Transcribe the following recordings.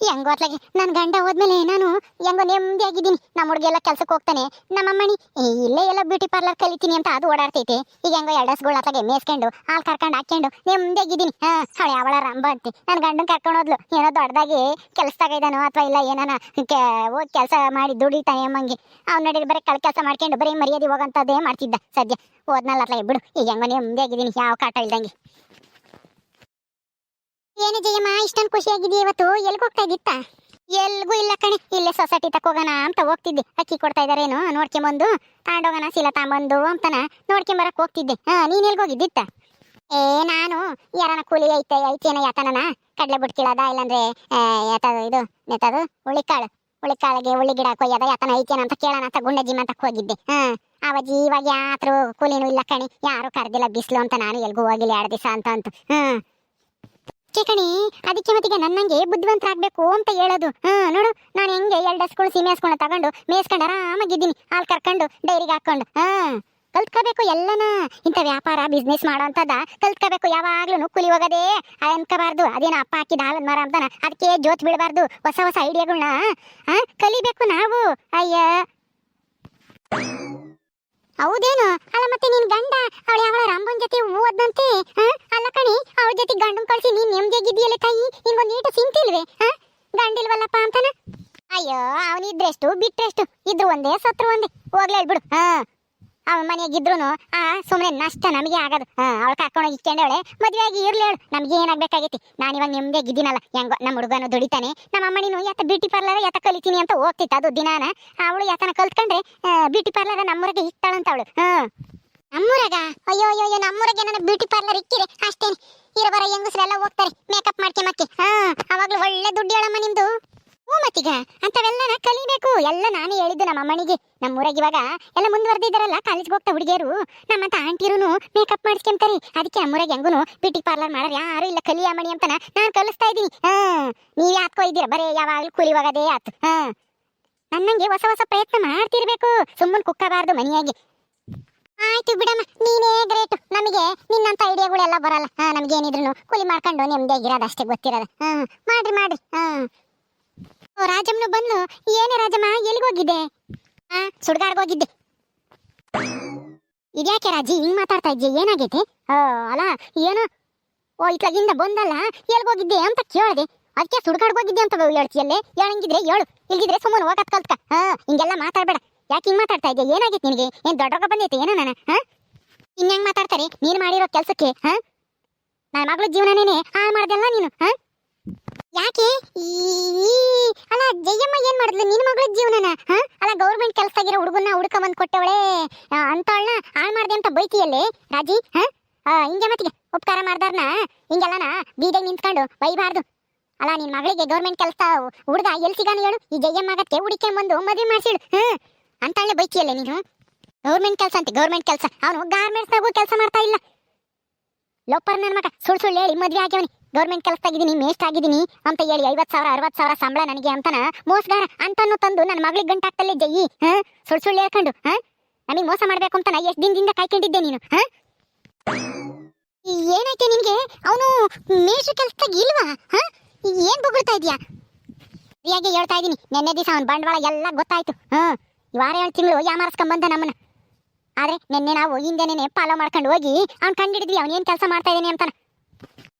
ಹೆಂಗೋ ಅತ್ಲಾಗೆ. ನನ್ನ ಗಂಡ ಹೋದ್ಮೇಲೆ ನಾನು ಹೆಂಗೋ ನೆಮ್ಮದಿಯಾಗಿದ್ದೀನಿ ನಮ್ಮ ಹುಡುಗೆಲ್ಲ ಕೆಲಸಕ್ಕೆ ಹೋಗ್ತಾನೆ. ನಮ್ಮ ಅಮ್ಮಣಿ ಇಲ್ಲೇ ಎಲ್ಲ ಬ್ಯೂಟಿ ಪಾರ್ಲರ್ ಕಲಿತೀನಿ ಅಂತ ಅದು ಓಡಾಡ್ತೈತೆ. ಈಗ ಹೆಂಗೋ ಎಡಸ್ಗಳು ಅತ್ಲಾಗೆ ಮೇಸ್ಕೊಂಡು, ಹಾಲು ಕರ್ಕೊಂಡು ಹಾಕ್ಕೊಂಡು ನೆಮ್ಮದಿಯಾಗಿದ್ದೀನಿ ಹಾಂ ಅವಳು ಅವಳ ರಂಬ ಅಂತಿ. ನನ್ನ ಗಂಡನ ಕರ್ಕೊಂಡು ಹೋದ್ಲು. ಏನೋ ದೊಡ್ಡದಾಗಿ ಕೆಲ್ಸದಾಗ ಇದ್ದಾನೋ ಅಥವಾ ಇಲ್ಲ ಏನಾನ ಹೋಗಿ ಕೆಲಸ ಮಾಡಿ ದುಡಿತಾನೆ ಅಮ್ಮಂಗೆ. ಅವ್ನು ನಡೀಲಿ ಬರೀ ಕಳ್ ಕೆಲಸ ಮಾಡ್ಕೊಂಡು ಬರೀ ಮರ್ಯಾದೆ ಹೋಗಂತದ್ದೇ ಮಾಡ್ತಿದ್ದ ಸದ್ಯ. ಹೋದ್ನಲ್ಲ ಅತ್ಲಾಗೆ ಬಿಡು. ಈಗ ಹೆಂಗೋ ನೆಮ್ಮದಿಯಾಗಿದ್ದೀನಿ ಯಾವ ಕಾಟ ಇಲ್ದಂಗೆ. ಏನು ಜಯಮ್ಮ, ಇಷ್ಟೊಂದು ಖುಷಿಯಾಗಿದೆಯಾ ಇವತ್ತು? ಎಲ್ಲಿಗೆ ಹೋಗ್ತಾ ಇದ್ದಿತ್ತ? ಎಲ್ಗೂ ಇಲ್ಲ ಕಣೆ, ಇಲ್ಲೇ ಸೊಸೈಟಿ ತಕ ಹೋಗೋಣ ಅಂತ ಹೋಗ್ತಿದ್ದೆ. ಅಕ್ಕಿ ಕೊಡ್ತಾ ಇದಾರೇನು, ನೋಡ್ಕೊಂಬಂದು. ತಗೊಂಡೋಗೋಣ ಶೀಲ ತಗೊಂಬಂದು ಅಂತನ ನೋಡ್ಕೊಂಬರಕ್ ಹೋಗ್ತಿದ್ದೆ. ಹಾ, ನೀನ್ ಎಲ್ಲಿಗೆ ಹೋಗಿದ್ದಿತ್ತ? ಏ, ನಾನು. ಯಾರನ ಕೂಲಿ ಐತೆ ಐತೇನ ಯಾತನನ? ಕಡಲೆ ಬಿಟ್ಟು ಇಲ್ಲಾಂದ್ರೆ ಯಾತದು ಇದು ನೆತದು ಹುಳಿಕಾಳು. ಹುಳಿಕಾಳಿಗೆ ಹುಳಿ ಗಿಡ ಕೊಯ್ಯದ, ಯಾತನ ಐತೇನ ಅಂತ ಕೇಳೋಣ ಅಂತ ಗುಂಡ ಜಿಮ್ ಅಂತ ಹೋಗಿದ್ದೆ. ಹಾ ಅವಾಜಿ ಇವಾಗ ಯಾತ್ರ ಕೂಲಿನೂ ಇಲ್ಲ ಕಣಿ. ಯಾರು ಕರೆದಿಲ್ಲ ಬಿಸ್ಲು ಅಂತ ನಾನು ಎಲ್ಗೂ ಹೋಗಿಲ್ಲ ಎರಡು ದಿವಸ ಅಂತ ಅಂತು. ಹ್ಮ್ ಕಣಿ. ಅದಕ್ಕೆ ಮತ್ತೀಗ ನನ್ನಂಗೆ ಬುದ್ಧಿವಂತರಾಗ್ಬೇಕು ಅಂತ ಹೇಳೋದು. ಹಾ, ನೋಡು, ನಾನು ಹೆಂಗೆ ಎರಡು ಹಸ್ಗಳು ಸೀಮೆ ಹಸ್ಕೊಂಡು ತಗೊಂಡು ಮೇಯ್ಸ್ಕೊಂಡು ಆರಾಮಾಗಿದ್ದೀನಿ. ಹಾಲು ಕರ್ಕೊಂಡು ಡೈರಿಗೆ ಹಾಕೊಂಡು ಹಾ, ಕಲ್ತ್ಕೋಬೇಕು ಎಲ್ಲನ. ಇಂಥ ವ್ಯಾಪಾರ ಬಿಸ್ನೆಸ್ ಮಾಡೋಂಥದ್ದ ಕಲ್ತ್ಕೋಬೇಕು. ಯಾವಾಗ್ಲೂ ಕೂಲಿ ಹೋಗೋದೇ ಅನ್ಕೋಬಾರ್ದು. ಅದೇನೋ ಅಪ್ಪ ಹಾಕಿದ ಹಾಲನ್ ಮರ ಅಂತಾನ. ಅದಕ್ಕೆ ಜೋತ್ ಬಿಡಬಾರ್ದು ಹೊಸ ಹೊಸ ಐಡಿಯಾಗಳನ್ನ ಹಾ ಕಲಿಬೇಕು ನಾವು. ಅಯ್ಯ. ಹೌದೇನು? ಅಲ್ಲ ಮತ್ತೆ ನಿನ್ ಗಂಡ, ಅವಳು ಯಾವ ರಂಬನ್ ಜೊತೆ ಓದ್ನಂತೆ? ಅಲ್ಲ ಕಣಿ, ಅವಳ ಜೊತೆ ಗಂಡನ್ ಕಳ್ಸಿ ನೀನ್ ನೆಮ್ಮದಿಯಾಗಿದ್ದೀಯಲ್ಲ ತಾಯಿ? ನಿನ್ಗೊಂದ್ ನೀಟು ಸಿಂತಿಲ್ವೇ ಗಂಡಿಲ್ವಲ್ಲಪ್ಪ ಅಂತಾನ? ಅಯ್ಯೋ, ಅವನಿದ್ರೆಷ್ಟು, ಬಿಟ್ರೆಷ್ಟು, ಇದ್ರು ಒಂದೇ, ಸತ್ರು ಒಂದೇ. ಹೋಗ್ಲೇ ಬಿಡು ಹಾ. ಅವನ ಮನೆಯಾಗಿದ್ರು ಆ ಸುಮ್ಮನೆ ನಷ್ಟ ನಮಗೆ ಆಗದ್. ಅವಳ ಕರ್ಕೊಂಡೋಗಿ ಇಕ್ಕೊಂಡವಳೆ ಮದುವೆ ಆಗಿ ಇರ್ಲಿ ಹೇಳು ನಮ್ಗೆ ಏನಾಗ್ಬೇಕಾಗೈತಿ? ನಾನು ಇವಾಗ ನೆಮ್ಮದಿಯಾಗಿದ್ದೀನಲ್ಲ ಹೆಂಗೋ ನಮ್ಮ ಹುಡುಗನು ದುಡಿತಾನೆ. ನಮ್ಮ ಅಮ್ಮನಿನೂ ಯಾತ ಬ್ಯೂಟಿ ಪಾರ್ಲರ್ ಯಾತ ಕಲಿತೀನಿ ಅಂತ ಹೋಗ್ತಿತ್ತು ಅದು ದಿನಾನ. ಅವಳು ಯಾತನ ಕಲ್ತ್ಕೊಂಡ್ರೆ ಬ್ಯೂಟಿ ಪಾರ್ಲರ್ ನಮ್ಮೂರಿಗೆ ಇಕ್ತಾಳಂತ ಅವಳು. ನಮ್ಮೂರಾಗ? ಅಯ್ಯೋ ಅಯ್ಯೋ ಅಯ್ಯೋ, ನಮ್ಮೂರಾಗೆ ಬ್ಯೂಟಿ ಪಾರ್ಲರ್ ಇಕ್ಕಿದೆ? ಅಷ್ಟೇನೆ. ಇರೋ ಬರೋ ಹೆಂಗಸರೆಲ್ಲ ಹೋಗ್ತಾರೆ, ಮೇಕಪ್ ಮಾಡ್ಕೊಂಬಕ್ಕೆ ಹಾ ಅವಾಗ್ಲೂ ಒಳ್ಳೆ ದುಡ್ಡು ಹೇಳಮ್ಮ ನಿಮ್ದು. ಹ್ಞೂ ಮತ್ತೀಗ ಅಂತವೆಲ್ಲನ ಕಲಿಬೇಕು. ಎಲ್ಲ ನಾನೇ ಹೇಳಿದ್ದು ನಮ್ಮ ಅಮ್ಮನಿಗೆ. ನಮ್ಮೂರಾಗ ಇವಾಗ ಎಲ್ಲ ಮುಂದುವರೆದಿದ್ದಾರಲ್ಲ ಕಾಲೇಜ್ಗೆ ಹೋಗ್ತಾ ಹುಡುಗಿಯರು. ನಮ್ಮಂತ ಆಂಟಿರು ಮೇಕಪ್ ಮಾಡಿಸ್ಕೊಂತಾರೆ. ಅದಕ್ಕೆ ನಮ್ಮೂರಾಗ ಹೆಂಗೂ ಬ್ಯೂಟಿ ಪಾರ್ಲರ್ ಮಾಡೋರು ಯಾರು ಇಲ್ಲ. ಕಲಿಯ ಮಣಿ ಅಂತನ ನಾನು ಕಲಿಸ್ತಾ ಇದ್ದೀನಿ. ಹಾ, ನೀವು ಯಾಕೋ ಇದ್ದೀರ? ಬರೀ ಯಾವಾಗಲೂ ಕೂಲಿ ಹೋಗೋದೇ ಆತು. ಹಾ. ನನ್ನಂಗೆ ಹೊಸ ಹೊಸ ಪ್ರಯತ್ನ ಮಾಡ್ತಿರ್ಬೇಕು. ಸುಮ್ಮನೆ ಕುಕ್ಕಬಾರ್ದು ಮನೆಯಾಗಿ. ಆಯ್ತು ಬಿಡಮ್ಮ, ನೀನೇ ಗ್ರೇಟ್ ನಮಗೆ ನಿನ್ನಂತ ಐಡಿಯಾಗಳೆಲ್ಲ ಬರಲ್ಲ. ಹಾ ನಮ್ಗೇನಿದ್ರು ಕೂಲಿ ಮಾಡ್ಕೊಂಡು ನೆಮ್ಮದಿಯಾಗಿರೋದು ಅಷ್ಟೇ ಗೊತ್ತಿರೋದು. ಹಾ, ಮಾಡ್ರಿ ಮಾಡ್ರಿ. ಹಾ. ರಾಜಮ್ಮನು ಬಂದು, ಏನೇ ರಾಜಮ್ಮ ಎಲ್ಲಿಗೋಗಿದ್ದೆ ಹಾ ಸುಡ್ಗಾಡ್ಗೋಗಿದ್ದೆ. ಇದ್ಯಾಕೆ ರಾಜಿ, ಹಿಂಗ್ ಮಾತಾಡ್ತಾ ಇದ್ದೆ ಏನಾಗೈತೆ? ಓ, ಅಲ್ಲ, ಏನು? ಓ, ಇತ್ಲಾಗಿಂದ ಬಂದಲ್ಲ ಎಲ್ಗೋಗಿದ್ದೆ ಅಂತ ಕೇಳಿದೆ. ಅದಕ್ಕೆ ಸುಡ್ಗಾಡ್ಗೋಗಿದ್ದೆ ಅಂತ ಹೇಳ್ತಿಯಲ್ಲೇ? ಹೇಳಂಗಿದ್ರೆ ಹೇಳು. ಇಲ್ಲಿದ್ರೆ ಸುಮ್ಮನೆ ಹೋಗತ್ ಕಲ್ತ್ಕ. ಹಾ, ಹಿಂಗೆಲ್ಲ ಮಾತಾಡ್ಬೇಡ. ಯಾಕೆ ಹಿಂಗ್ ಮಾತಾಡ್ತಾ ಇದ್ದೆ ಏನಾಗೈತೆ ನಿನಗೆ? ಏನ್ ರೊಕ್ಕ ಬಂದೈತೆ, ಏನೋ ನಾನು? ಹಾ? ಹೆಂಗ್ ಮಾತಾಡ್ತಾರೆ? ನೀನು ಮಾಡಿರೋ ಕೆಲ್ಸಕ್ಕೆ, ಹಾ? ನನ್ನ ಮಗಳ ಜೀವನನೇನೆ ಹಾಳು ಮಾಡ್ದಲ್ಲ ನೀನು, ಹಾ? ಯಾಕೆ? ಈ ಅಲ್ಲ, ಜಯಮ್ಮ ಏನ್ ಮಾಡಿದ್ಲು? ನಿನ್ ಮಗಳ ಜೀವನನ ಅಲ್ಲ ಗೌರ್ಮೆಂಟ್ ಕೆಲಸದಾಗಿರೋ ಹುಡುಗನ್ನ ಹುಡುಕ ಬಂದ್ ಕೊಟ್ಟವಳೆ ಅಂತವಳನ್ನ ಹಾಳು ಮಾಡ್ದೆ ಅಂತ ಬೈತಿಯಲ್ಲೇ, ರಾಜಿ ಹಿಂಗೆ ಮತ್ತಿಗೆ, ಉಪಕಾರ ಮಾಡ್ದಾರ್ನ ಹಿಂಗೆಲ್ಲನ ಬೀದಿಗೆ ನಿಂತ್ಕೊಂಡು ಬೈಬಾರ್ದು. ಅಲ್ಲ, ನಿನ್ ಮಗಳಿಗೆ ಗೌರ್ಮೆಂಟ್ ಕೆಲಸ, ಹುಡುಗ ಎಲ್ಲಿ ಸಿಗಾನ ಹೇಳು? ಈ ಜಯಮ್ಮ ಆಗತ್ತೆ ಹುಡುಕ್ಕೊಂಡ್ ಬಂದು ಮದುವೆ ಮಾಡ್ಸಿಳು ಹ್ಮ್ ಅಂತವಳೆ ಬೈತಿಯಲ್ಲೇ ನೀನು? ಗೌರ್ಮೆಂಟ್ ಕೆಲಸ ಅಂತ ಗೌರ್ಮೆಂಟ್ ಕೆಲಸ. ಅವನು ಗಾರ್ಮೆಂಟ್ಸ್ನಾಗೂ ಕೆಲಸ ಮಾಡ್ತಾ ಇಲ್ಲ. ಲೋಪರ್ ನನ್ನ ಮಗ, ಸುಳ್ಳು ಸುಳ್ಳು ಹೇಳಿ ಮದುವೆ ಆಗ್ಯವನಿ. ಗೌರ್ಮೆಂಟ್ ಕೆಲಸದಾಗಿದ್ದೀನಿ ಮೇಸ್ಟ್ ಆಗಿದ್ದೀನಿ ಅಂತ ಹೇಳಿ ಐವತ್ ಸಾವಿರ ಅರವತ್ ಸಾವಿರ ಸಂಬಳ ನನಗೆ ಅಂತಾನ ಮೋಸಗಾರ ಅಂತನೂ ತಂದು ನನ್ನ ಮಗಳಿಗೆ ಗಂಟಾಗ್ತಲ್ಲೇ ಜಯ್ಯಿ, ಹಾಂ? ಸುಳ್ಳು ಸುಳ್ಳು ಹೇಳ್ಕೊಂಡು, ಹಾ? ನಮಗೆ ಮೋಸ ಮಾಡಬೇಕು ಅಂತ ನಾ ಎಷ್ಟು ದಿನದಿಂದ ಕಾಯ್ಕೊಂಡಿದ್ದೆ ನೀನು, ಹಾ? ಏನಾಯ್ತೆ ನಿನಗೆ ಅವನು ಮೇಷ ಕೆಲಸದಾಗ ಇಲ್ವಾ, ಹಾ? ಏನ್ ಬೊಗಳ್ತಾ ಇದೀಯಾ? ಸರಿಯಾಗಿ ಹೇಳ್ತಾ ಇದೀನಿ, ನೆನ್ನೆ ದಿವಸ ಅವನ ಬಂಡವಾಳ ಎಲ್ಲ ಗೊತ್ತಾಯ್ತು, ಹಾ? ವಾರ ಏಳು ತಿಂಗಳು ಯಾಮಾರಿಸ್ಕೊಂಬಂದ ನಮ್ಮನ್ನ. ಆದ್ರೆ ನಿನ್ನೆ ನಾವು ಹಿಂದೆನೆ ಫಾಲೋ ಮಾಡ್ಕೊಂಡು ಹೋಗಿ ಅವ್ನ್ ಕಂಡಿಡಿದ್ವಿ ಅವ್ನ್ ಏನ್ ಕೆಲಸ ಮಾಡ್ತಾ ಇದ್ದೀನಿ ಅಂತಾನ.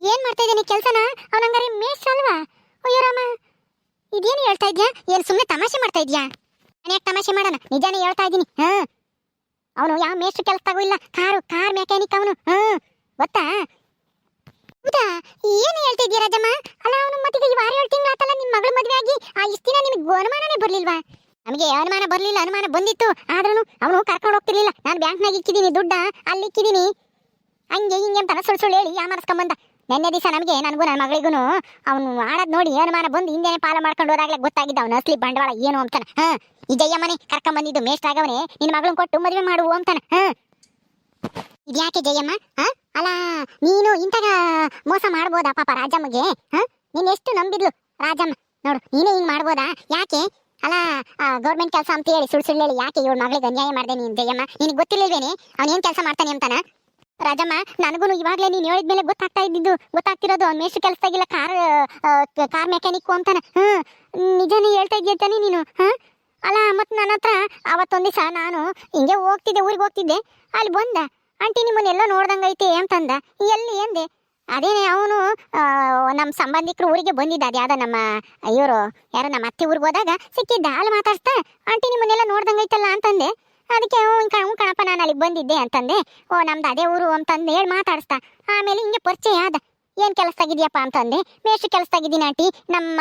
ಏನ್ ಮಾಡ್ತಾ ಇದ್ದೀನಿ ಕೆಲಸನ? ಅವನಂಗಾರೆ ಮೇಷ್ ಅಲ್ವಾ? ಅಯ್ಯೋ ರಾಮ, ಇದೇನು ಹೇಳ್ತಾ ಇದ್ಯಾ? ಏನ್ ಸುಮ್ಮನೆ ತಮಾಷೆ ಮಾಡ್ತಾ ಇದ್ಯಾ? ನಾನು ಯಾಕೆ ತಮಾಷೆ ಮಾಡೋಣ. ನಿಜಾನೇ ಹೇಳ್ತಾ ಇದ್ದೀನಿ. ಹಾ. ಅವನು ಯಾವ ಮೇಷ್ಟ್ರ ಕೆಲಸ ಇಲ್ಲ. ಕಾರು, ಕಾರ್ ಮೆಕ್ಯಾನಿಕ್ ಅವನು. ಹಾ. ಗೊತ್ತಾ? ಹೌದಾ? ಏನು ಹೇಳ್ತಾ ಇದೀಯ ರಾಜಮ್ಮ? ಅಲ್ಲ, ಅವನು ಮತ್ತೀಗ ಈ ವಾರ ಏಳು ತಿಂಗಳು ಆತಲ್ಲ ನಿಮ್ಮ ಮಗಳ ಮದುವೆ ಆ ಇಷ್ಟು ದಿನ ನಿಮಗೆ ಅನುಮಾನನೇ ಬರಲಿಲ್ವಾ? ನಮಗೆ ಅನುಮಾನ ಬರಲಿಲ್ಲ, ಅನುಮಾನ ಬಂದಿತ್ತು. ಆದ್ರೂ ಅವನು ಕರ್ಕೊಂಡು ಹೋಗ್ತಿರ್ಲಿಲ್ಲ. ನಾನು ಬ್ಯಾಂಕ್ನಾಗ ಇಕ್ಕಿದ್ದೀನಿ ದುಡ್ಡ ಅಲ್ಲಿ ಇಕ್ಕಿದ್ದೀನಿ ಹಂಗೆ ಹಿಂಗೆ ಅಂತ ಸುಳ್ಳು ಸುಳ್ಳು ಹೇಳಿ ಯಾಮಾರಿಸ್ಕೊಂಬಂದ ನೆನ್ನೆ ದಿವಸ ನಮಗೆ, ನನಗೂ ನನ್ನ ಮಗಳಿಗೂ ಅವನು ಆಡೋದು ನೋಡಿ ಅನುಮಾನ ಬಂದು ಹಿಂದೆನೆ ಪಾಲ ಮಾಡ್ಕೊಂಡು ಹೋದಾಗಲೇ ಗೊತ್ತಾಗಿದ್ದ ಅವನು ಅಸ್ಲಿ ಬಂಡವಾಳ ಏನು ಅಂತಾನ, ಹಾ? ಈ ಜಯ್ಯಮ್ಮನೆ ಕರ್ಕೊಂಡ್ ಬಂದಿದ್ದು ಮೇಸ್ಟ್ ಆಗವನೇ ನಿನ್ನ ಮಗಳನ್ನ ಕೊಟ್ಟು ಮದುವೆ ಮಾಡುವು ಅಂತಾನ, ಹಾ? ಇದ್ಯಾಕೆ ಜಯಮ್ಮ, ಹಾ? ಅಲ್ಲ ನೀನು ಇಂತಹ ಮೋಸ ಮಾಡ್ಬೋದಾ ಪಾಪ ರಾಜಮ್ಮಗೆ, ಹಾ? ನೀನು ಎಷ್ಟು ನಂಬಿದ್ಲು ರಾಜಮ್ಮ, ನೋಡು, ನೀನೇ ಹಿಂಗೆ ಮಾಡ್ಬೋದಾ, ಯಾಕೆ? ಅಲ್ಲ ಗೌರ್ಮೆಂಟ್ ಕೆಲಸ ಅಂತ ಹೇಳಿ ಸುಳ್ಳು ಸುಳ್ಳು ಹೇಳಿ, ಯಾಕೆ ಇವಳು ಮಗಳಿಗೆ ಅನ್ಯಾಯ ಮಾಡ್ದೆ ನೀನು ಜಯಮ್ಮ? ನಿನಗೆ ಗೊತ್ತಿಲ್ಲವೇನೆ? ಅವ್ನು ಏನ್ ಕೆಲಸ ಮಾಡ್ತಾನೆ ಅಂತಾನ? ರಾಜಮ್ಮ ನನಗೂ ಇವಾಗ್ಲೇ ಹೇಳಿದ ಮೇಲೆ ಗೊತ್ತಾಗ್ತಾ ಇದ್ದಿದ್ದು. ಗೊತ್ತಾಗ್ತಿರೋದು ಅವ್ನ್ ಮೇಷ್ಟ್ರು ಕೆಲಸದಾಗಿಲ್ಲ ಕಾರ್ ಕಾರ್ ಮೆಕ್ಯಾನಿಕ್ ಅಂತಾನೆ. ಹ್ಞೂ ನಿಜನೇ ಹೇಳ್ತಾ ಇದ್ದೀಯ ತಾನೇ ನೀನು, ಹಾ? ಅಲ್ಲ ಮತ್ತು ನನ್ನ ಹತ್ರ ಅವತ್ತೊಂದು ದಿವಸ ನಾನು ಹಿಂಗೆ ಹೋಗ್ತಿದ್ದೆ, ಊರಿಗೆ ಹೋಗ್ತಿದ್ದೆ. ಅಲ್ಲಿ ಬಂದ. ಆಂಟಿ ನಿಮ್ಮನ್ನೆಲ್ಲ ಐತೆ ಅಂತಂದ. ಎಲ್ಲಿ, ಎಂದೆ? ಅದೇನೆ, ಅವನು ನಮ್ಮ ಸಂಬಂಧಿಕರು ಊರಿಗೆ ಬಂದಿದ್ದ ಅದು ನಮ್ಮ, ಇವರು, ಯಾರೋ ನಮ್ಮ ಅತ್ತೆ ಊರಿಗೆ ಹೋದಾಗ ಸಿಕ್ಕಿದ್ದ. ಅಲ್ಲಿ ಮಾತಾಡ್ತಾ ಆಂಟಿ ನಿಮ್ಮನ್ನೆಲ್ಲ ನೋಡ್ದಂಗೆ ಐತಲ್ಲ ಅಂತಂದೆ. ಅದಕ್ಕೆ ಹ್ಞೂ ಕಣ ಹ್ಞೂ ಕಣಪ್ಪ ನಾನು ಅಲ್ಲಿಗೆ ಬಂದಿದ್ದೆ ಅಂತಂದೆ. ಓ ನಮ್ದು ಅದೇ ಊರು ಅಂತಂದು ಹೇಳಿ ಮಾತಾಡಿಸ್ತಾ ಆಮೇಲೆ ಹಿಂಗೆ ಪರಿಚಯ ಆದ. ಏನು ಕೆಲಸದಾಗಿದ್ಯಪ್ಪ ಅಂತಂದೆ. ಮೇಷ್ಟ್ರು ಕೆಲಸದಾಗಿದ್ದೀನಿ ಆಂಟಿ ನಮ್ಮ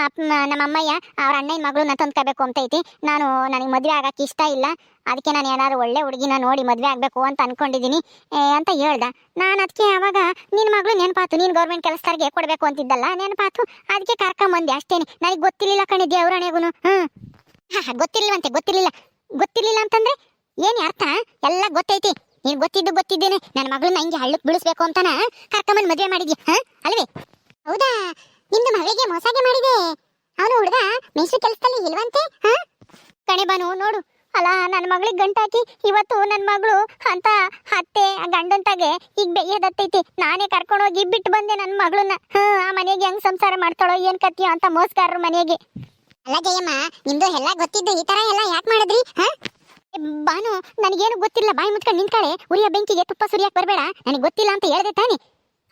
ನಮ್ಮ ಅಮ್ಮಯ್ಯ ಅವ್ರ ಅಣ್ಣನ ಮಗಳನ್ನ ತಂದ್ಕೋಬೇಕು ಅಂತ ಐತಿ. ನಾನು ನನಗೆ ಮದುವೆ ಆಗಕ್ಕೆ ಇಷ್ಟ ಇಲ್ಲ. ಅದಕ್ಕೆ ನಾನು ಏನಾದ್ರು ಒಳ್ಳೆ ಹುಡುಗಿನ ನೋಡಿ ಮದುವೆ ಆಗಬೇಕು ಅಂತ ಅನ್ಕೊಂಡಿದ್ದೀನಿ ಏ, ಅಂತ ಹೇಳ್ದ. ನಾನು ಅದಕ್ಕೆ ಅವಾಗ ನಿನ್ನ ಮಗಳು ನೆನಪಾತು ನೀನು ಗೌರ್ಮೆಂಟ್ ಕೆಲಸದಾರಿಗೆ ಕೊಡಬೇಕು ಅಂತಿದ್ದಲ್ಲ ನೆನಪಾತು. ಅದಕ್ಕೆ ಕರ್ಕೊಂಬಂದೆ ಅಷ್ಟೇನೆ. ನನಗೆ ಗೊತ್ತಿರಲಿಲ್ಲ ಕಣೆ ದೇವ್ರಣೆಗೂ ಹ್ಞೂ ಹಾಂ ಗೊತ್ತಿರ್ಲಿಲ್ವಂತೆ ಗೊತ್ತಿರಲಿಲ್ಲ. ಗೊತ್ತಿರ್ಲಿಲ್ಲ ಅಂತಂದ್ರೆ ಏನ್ ಅರ್ಥ? ಎಲ್ಲ ಗೊತ್ತೈತಿ. ನೀನ್ ಗೊತ್ತಿದ್ದು ಗೊತ್ತಿದ್ದೇನೆ. ನನ್ನ ಮಗಳನ್ನ ಹಿಂಗೆ ಹಳ್ಳಕ್ ಬೀಳಿಸ್ಬೇಕು ಅಂತಾನ? ಕರ್ಕೊಂಬಂದ್ ಮದ್ವೆ ಮಾಡಿದ್ಯಾ, ಹ? ಅಲ್ವೇ? ಹೌದಾ? ನಿಮ್ದು ಮಗಳಿಗೆ ಮೋಸಾಗೆ ಮಾಡಿದೆ. ಅವನು ಹುಡುಗ ಮೇಷ್ಟ್ರ ಕೆಲಸದಲ್ಲಿ ಇಲ್ವಂತೆ, ಹ? ಕಣೆ ಬಾನು ನೋಡು. ಅಲ್ಲ ನನ್ನ ಮಗಳಿಗೆ ಗಂಟಾಕಿ. ಇವತ್ತು ನನ್ನ ಮಗಳು ಅಂತ ಅತ್ತೆ, ಗಂಡಂತಾಗೆ ಈಗ ಬೆಯ್ಯದತ್ತೈತಿ. ನಾನೇ ಕರ್ಕೊಂಡು ಹೋಗಿ ಬಿಟ್ಟು ಬಂದೆ ನನ್ನ ಮಗಳನ್ನ. ಹ, ಆ ಮನೆಗೆ ಹೆಂಗ್ ಸಂಸಾರ ಮಾಡ್ತಾಳೋ, ಏನ್ ಕತ್ತಿಯೋ ಅಂತ ಮೋಸ್ಗಾರರು ಮನೆಗೆ. ಅಲ್ಲ ಜಯಮ್ಮ ನಿಮ್ದು ಎಲ್ಲ ಗೊತ್ತಿದ್ದು ಈ ತರ ಎಲ್ಲ ಯಾಕೆ ಮಾಡಿದ್ರಿ, ಹ? ಬಾನು ನನಗೇನು ಗೊತ್ತಿಲ್ಲ, ಬಾಯಿ ಮುಚ್ಕೊಂಡು ನಿಂತಾಳೆ ಉರಿಯ ಬೆಂಕಿಗೆ ತುಪ್ಪ ಸುರಿಯಕ್ಕೆ ಬರಬೇಡ, ನನಗೆ ಗೊತ್ತಿಲ್ಲ ಅಂತ ಹೇಳಿದೆ ತಾನೆ.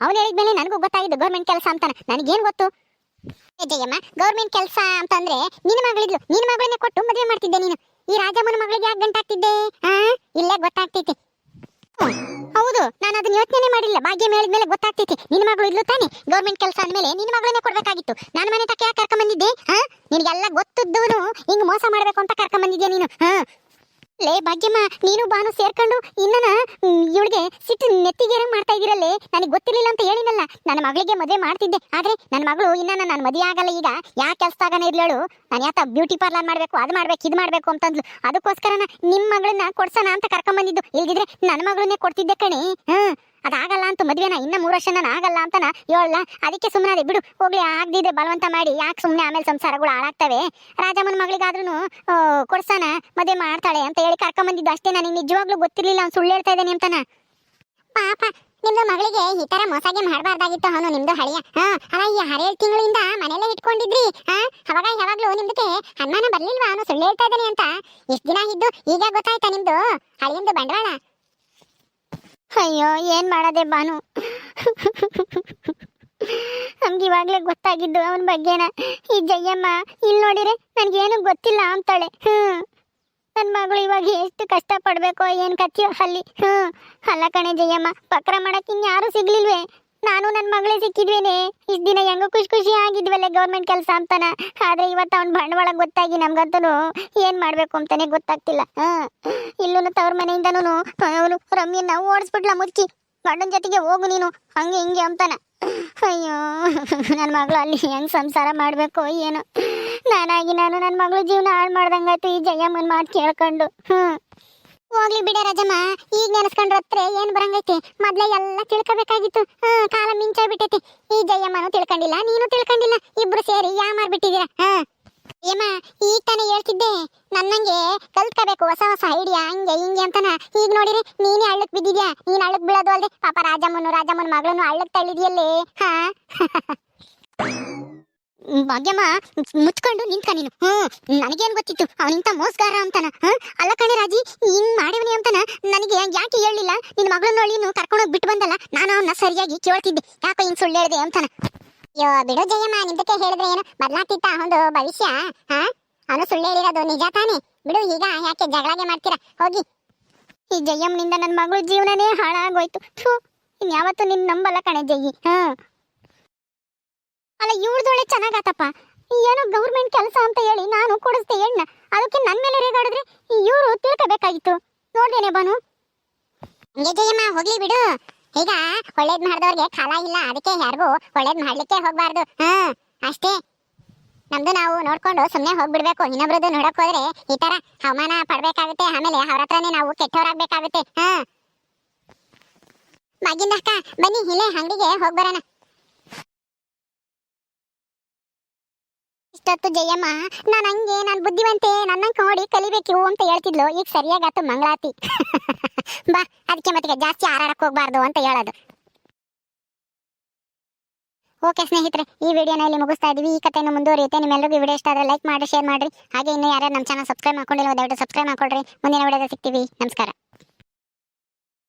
ಅವನು ಹೇಳಿದ್ಮೇಲೆ ನನಗೂ ಗೊತ್ತಾಗಿದ್ದು ಗೌರ್ಮೆಂಟ್ ಕೆಲಸ ಅಂತಾನೆ. ನನಗೇನು ಗೊತ್ತು? ಜಯಮ್ಮ, ಗೌರ್ಮೆಂಟ್ ಕೆಲಸ ಅಂತಂದ್ರೆ ನಿನ್ನ ಮಗಳಿದ್ಲು, ನಿನ್ನ ಮಗಳನ್ನೇ ಕೊಟ್ಟು ಮದುವೆ ಮಾಡ್ತಿದ್ದೆ ನೀನು. ಈ ರಾಜಮ್ಮನ ಮಗಳಿಗೆ ಯಾಕೆ ಗಂಟಾಗ್ತಿದ್ದೆ? ಇಲ್ಲೇ ಗೊತ್ತಾಗ್ತೈತಿ. ಹೌದು, ನಾನು ಅದನ್ನ ಯೋಚನೆ ಮಾಡಿಲ್ಲ, ಭಾಗ್ಯ ಹೇಳಿದ ಮೇಲೆ ಗೊತ್ತಾಗ್ತೈತಿ. ನಿನ್ನ ಮಗಳು ಇದ್ಲು ತಾನೆ, ಗೌರ್ಮೆಂಟ್ ಕೆಲಸ ಅಂದಮೇಲೆ ನಿನ್ನ ಮಗಳನ್ನೇ ಕೊಡ್ಬೇಕಾಗಿತ್ತು. ನಾನು ಮನೆ ತಕ್ಕ ಯಾಕೆ ಕರ್ಕೊಂಬಂದಿದ್ದೆ? ಹಾ ನಿನಗೆಲ್ಲ ಗೊತ್ತಿದ್ದವನು ಹಿಂಗೆ ಮೋಸ ಮಾಡಬೇಕು ಅಂತ ಕರ್ಕೊಂಬಂದಿದ್ದೆ ನೀನು? ಹಾ ಲೇ, ಭಾಗ್ಯಮ್ಮ, ನೀನು ಬಾನು ಸೇರ್ಕೊಂಡು ಇನ್ನನ ಇವಳಿಗೆ ಸಿಟ್ಟು ನೆತ್ತಿಗೇರಂಗ್ ಮಾಡ್ತಾ ಇದೀರಲ್ಲೇ? ನನಗೆ ಗೊತ್ತಿರಲಿಲ್ಲ ಅಂತ ಹೇಳಿನಲ್ಲ. ನನ್ನ ಮಗಳಿಗೆ ಮದುವೆ ಮಾಡ್ತಿದ್ದೆ. ಆದ್ರೆ ನನ್ನ ಮಗಳು ಇನ್ನನ ನಾನು ಮದುವೆ ಆಗಲ್ಲ ಈಗ. ಯಾ ಕೆಲ್ಸದಾಗನ ಇರ್ಲೇಳು ನಾನು ಯಾತ ಬ್ಯೂಟಿ ಪಾರ್ಲರ್ ಮಾಡ್ಬೇಕು, ಅದು ಮಾಡ್ಬೇಕು, ಇದು ಮಾಡ್ಬೇಕು ಅಂತಂದ್ಲು. ಅದಕ್ಕೋಸ್ಕರನ ನಿಮ್ಮ ಮಗಳನ್ನ ಕೊಡ್ಸೋಣ ಅಂತ ಕರ್ಕೊಂಬಂದಿದ್ದು. ಇಲ್ದಿದ್ರೆ ನನ್ನ ಮಗಳನ್ನೇ ಕೊಡ್ತಿದ್ದೆ ಕಣಿ. ಹ್ಮ್. ಅದಾಗಲ್ಲ ಅಂತ ಮದುವೆನ, ಇನ್ನ ಮೂರು ವರ್ಷ ನಾನು ಆಗಲ್ಲ ಅಂತ ಹೇಳಲ್ಲ. ಅದಕ್ಕೆ ಸುಮ್ಮನೆ ಬಿಡು, ಹೋಗ್ಲಿ, ಆಗದಿದ್ರೆ ಬಲವಂತ ಮಾಡಿ, ಯಾಕೆ ಸುಮ್ಮನೆ ಆಮೇಲೆ ಸಂಸಾರಗಳು ಹಾಳಾಗ್ತವೆ? ರಾಜಮ್ಮನ ಮಗಳಿಗಾದ್ರೂ ಕೊಡ್ಸಾನ, ಮದುವೆ ಮಾಡ್ತಾಳೆ ಅಂತ ಹೇಳಿ ಕರ್ಕೊಂಬಂದಿದ್ದು ಅಷ್ಟೇ. ನನಗೆ ನಿಜವಾಗ್ಲೂ ಗೊತ್ತಿರಲಿಲ್ಲ, ಅವ್ನು ಸುಳ್ಳು ಹೇಳ್ತಾ ಇದ್ದಾನೆ ಅಂತಾನ. ಪಾಪ, ನಿಮ್ದು ಮಗಳಿಗೆ ಈ ತರ ಮೋಸಾಗೆ ಮಾಡಬಾರ್ದಾಗಿತ್ತು ಅವನು, ನಿಮ್ದು ಹಳೆಯ. ಹಾ, ಅಲ್ಲ, ಈ ಹರೇಳು ತಿಂಗಳಿಂದ ಮನೆಯಲ್ಲೇ ಇಟ್ಕೊಂಡಿದ್ರಿ. ಹಾ, ಅವಾಗ ಯಾವಾಗ್ಲೂ ನಿಮ್ದಕ್ಕೆ ಅನುಮಾನ ಬರ್ಲಿಲ್ವಾ? ಅವನು ಸುಳ್ಳು ಹೇಳ್ತಾ ಇದ್ದಾನೆ ಅಂತ. ಇಷ್ಟ ದಿನ ಇದ್ದು, ಈಗ ಗೊತ್ತಾಯ್ತಾ ನಿಮ್ದು? ಹಳೆಯಿಂದ ಬಂಡವಾಳ. ಅಯ್ಯೋ, ಏನ್ ಮಾಡದೆ ಬಾನು? ನಮ್ಗೆ ಇವಾಗ್ಲೇ ಗೊತ್ತಾಗಿದ್ದು ಅವನ ಬಗ್ಗೆನ. ಈ ಜಯ್ಯಮ್ಮ ಇಲ್ಲಿ ನೋಡಿರೆ ನನ್ಗೇನು ಗೊತ್ತಿಲ್ಲ ಅಂತಾಳೆ. ಹ್ಮ್. ನನ್ನ ಮಗಳು ಇವಾಗ ಎಷ್ಟು ಕಷ್ಟ ಪಡ್ಬೇಕೋ ಏನ್ ಕತ್ತಿಯೋ ಅಲ್ಲಿ. ಹ್ಮ್. ಅಲ್ಲ ಕಣೆ ಜಯಮ್ಮ ಪಕ್ರ ಮಾಡಕ್ ಇನ್ಯಾರು ಸಿಗ್ಲಿಲ್ವೇ? ನಾನು ನನ್ನ ಮಗಳೇ ಸಿಕ್ಕಿದ್ವೇನೆ. ಇಷ್ಟ ದಿನ ಹೆಂಗ ಖುಷಿ ಖುಷಿ ಆಗಿದ್ವಲ್ಲ ಗೌರ್ಮೆಂಟ್ ಕೆಲಸ ಅಂತಾನ. ಆದ್ರೆ ಇವತ್ತು ಅವ್ನ ಬಂಡವಾಳ ಗೊತ್ತಾಗಿ ನಮ್ಗಂತೂ ಏನ್ ಮಾಡ್ಬೇಕು ಅಂತಾನೆ ಗೊತ್ತಾಗ್ತಿಲ್ಲ. ಹ. ಇಲ್ಲೂ ತವ್ರ ಮನೆಯಿಂದನೂ ಅವನು ರಮ್ಯನ್ನ ಓಡಿಸ್ಬಿಟ್ಲ ಮುಚ್ಚಿ ಗಂಡನ ಜೊತೆಗೆ ಹೋಗು ನೀನು. ಹಂಗೆ ಹಿಂಗೆ ಅಂತಾನ. ಅಯ್ಯೋ ನನ್ನ ಮಗಳು ಅಲ್ಲಿ ಹೆಂಗ್ ಸಂಸಾರ ಮಾಡ್ಬೇಕು ಏನು. ನಾನಾಗಿ ನಾನು ನನ್ನ ಮಗಳು ಜೀವನ ಹಾಳು ಮಾಡ್ದಂಗಾಯ್ತು. ಈ ಜಯಮ್ಮನ ಮಾತು ಕೇಳ್ಕೊಂಡು. ಹ್ಮ್. ಹೋಗ್ಲಿ ಬಿಡ ರಾಜಮ್ಮ, ಈಗ ನೆನೆಸ್ಕೊಂಡ್ರ ಹತ್ರ ಏನ್ ಬರಂಗೈತೆ? ಮೊದ್ಲೇ ಎಲ್ಲ ತಿಳ್ಕೊಬೇಕಾಗಿತ್ತು. ಹ್ಮ್ ಕಾಲ ಮಿಂಚ ಬಿಟ್ಟೈತಿ ಈ ಜಯಮ್ಮನು ತಿಳ್ಕೊಂಡಿಲ್ಲ, ನೀನು ತಿಳ್ಕೊಂಡಿಲ್ಲ. ಇಬ್ರು ಸೇರಿ ಯಾ ಮಾಡ್ಬಿಟ್ಟಿದೀರ? ಹಾ. ಏಮ್ಮ, ಈಗ ತಾನೇ ಹೇಳ್ತಿದ್ದೆ. ನನ್ನಂಗೆ ಕಲ್ತ್ಕೋಬೇಕು ಹೊಸ ಹೊಸ ಐಡಿಯಾ ಹಂಗೆ, ಹಿಂಗೆ ಅಂತನ. ಈಗ ನೋಡಿರಿ, ನೀನೇ ಹಳ್ಳಕ್ ಬಿದ್ದಿದ್ಯಾ? ನೀನ್ ಹಳ್ಳಕ್ ಬೀಳೋದು ಅಲ್ದೆ. ಪಾಪ ರಾಜಮ್ಮನು, ರಾಜಮ್ಮನ ಮಗಳನ್ನು ಹಳ್ಳಕ್ ತಳ್ಳಿದ್ಯಲ್ಲೇ. ಹಾ. ಭಾಗ್ಯಮ್ಮ, ಮುಚ್ಕೊಂಡು ನಿಂತ್ಕ ನೀನು. ಹ್ಮ್, ನನಗೇನ್ ಗೊತ್ತಿತ್ತು? ಅವನಿಂತ ಮೋಸ್ಗಾರ ಅಂತಾನ. ಅಲ್ಲ ಕಣೆ ರಾಜಿ ಹಿಂಗ್ ಮಾಡಿವನಿ ಅಂತಾನ? ನನಗೆ ಯಾಕೆ ಹೇಳಿಲ್ಲ ನಿನ್ನ ಮಗಳನ್ನ ನೀನು ಕರ್ಕೊಂಡೋಗಿ ಬಿಟ್ಟು ಬಂದಲ್ಲ? ನಾನು ಅವನ್ನ ಸರಿಯಾಗಿ ಕೇಳ್ತಿದ್ದೆ. ಯಾಕೋ ಹಿಂಗ್ ಸುಳ್ಳು ಹೇಳಿದೆ ಅಂತಾನ. ಅಯ್ಯೋ, ಬಿಡು ಜಯಮ್ಮ ನಿಮ್ದಕ್ಕೆ ಹೇಳಿದ್ರೆ ಏನು? ಬದಲಾಗ್ತಿತ್ತ ಒಂದು ಭವಿಷ್ಯ, ಹಾ? ಅವನು ಸುಳ್ಳು ಹೇಳಿರೋದು ನಿಜ ತಾನೇ? ಬಿಡು, ಈಗ ಯಾಕೆ ಜಗಳಾಗೆ ಮಾಡ್ತೀರಾ? ಹೋಗಿ. ಈ ಜಯಮ್ಮನಿಂದ ನನ್ನ ಮಗಳು ಜೀವನನೇ ಹಾಳಾಗೋಯ್ತು. ಥೂ, ಇನ್ಯಾವತ್ತೂ ನಿನ್ ನಂಬಲ್ಲ ಕಣೆ ಜಯಿ ಹಾ ಅಲ್ಲ ಇವ್ರದೊಳೆ ಚೆನ್ನಾಗಾತಪ್ಪ. ಏನೋ ಗೌರ್ಮೆಂಟ್ ಕೆಲಸ ಅಂತ ಹೇಳಿ ನಾನು ಕೊಡಿಸ್ದೆ ಹೆಣ್ಣ. ಅದಕ್ಕೆ ನನ್ನ ಮೇಲೆ ರೇಗಾಡಿದ್ರೆ ಇವರು ತಿಳ್ಕೋಬೇಕಾಗಿತ್ತು. ನೋಡ್ದೇನೆ ಬಾನು ಜಯಮ್ಮ, ಹೋಗ್ಲಿ ಬಿಡು. ಈಗ ಒಳ್ಳೇದ್ ಮಾಡಿದವ್ರಿಗೆ ಕಾಲ ಇಲ್ಲ, ಅದಕ್ಕೆ ಯಾರಿಗೂ ಒಳ್ಳೇದ್ ಮಾಡ್ಲಿಕ್ಕೆ ಹೋಗ್ಬಾರ್ದು. ಹಾ, ಅಷ್ಟೇ. ನಮ್ದು ನಾವು ನೋಡ್ಕೊಂಡು ಸುಮ್ಮನೆ ಹೋಗ್ಬಿಡ್ಬೇಕು. ಇನ್ನೊಬ್ರದ್ದು ನೋಡಕ್ ಹೋದ್ರೆ ಈ ತರ ಅವಮಾನ ಪಡ್ಬೇಕಾಗುತ್ತೆ. ಆಮೇಲೆ ಅವ್ರ ಹತ್ರನೇ ನಾವು ಕೆಟ್ಟವರಾಗ್ಬೇಕಾಗುತ್ತೆ. ಹಾ. ಬಾಗಿಂದ ಅಕ್ಕ ಬನ್ನಿ, ಇಲ್ಲೇ ಅಂಗಡಿಗೆ ಹೋಗ್ಬರೋಣ ಇಷ್ಟೊತ್ತು ಜಯಮ್ಮ, ನಾನು ಹಂಗೆ, ನಾನು ಬುದ್ಧಿವಂತೆ ನನ್ನ ನೋಡಿ ಕಲಿಬೇಕು ಅಂತ ಹೇಳ್ತಿದ್ಲು. ಈಗ ಸರಿಯಾಗಾತು ಮಂಗಳಾತಿ. ಬಾ ಅದಕ್ಕೆ ಮತ್ತೆ ಜಾಸ್ತಿ ಹಾರಾಡಕ್ ಹೋಗ್ಬಾರ್ದು ಅಂತ ಹೇಳೋದು. ಓಕೆ ಸ್ನೇಹಿತರೆ, ಈ ವಿಡಿಯೋನ ಇಲ್ಲಿ ಮುಗಿಸ್ತಾ ಇದೀವಿ. ಈ ಕಥೆಯನ್ನು ಮುಂದುವರಿಯುತ್ತೆ. ನಿಮ್ಮೆಲ್ಲರಿಗೂ ವಿಡಿಯೋ ಇಷ್ಟ ಆದರೆ ಲೈಕ್ ಮಾಡಿ ಶೇರ್ ಮಾಡ್ರಿ. ಹಾಗೆ ಇನ್ನು ಯಾರ್ಯಾರು ನಮ್ಮ ಚಾನಲ್ ಸಬ್ಸ್ಕ್ರೈಬ್ ಮಾಡ್ಕೊಂಡಿಲ್ಲ, ದಯವಿಟ್ಟು ಸಬ್ಸ್ಕ್ರೈಬ್ ಮಾಡ್ಕೊಳ್ರಿ. ಮುಂದಿನ ವಿಡಿಯೋದಲ್ಲಿ ಸಿಗ್ತೀವಿ. ನಮಸ್ಕಾರ.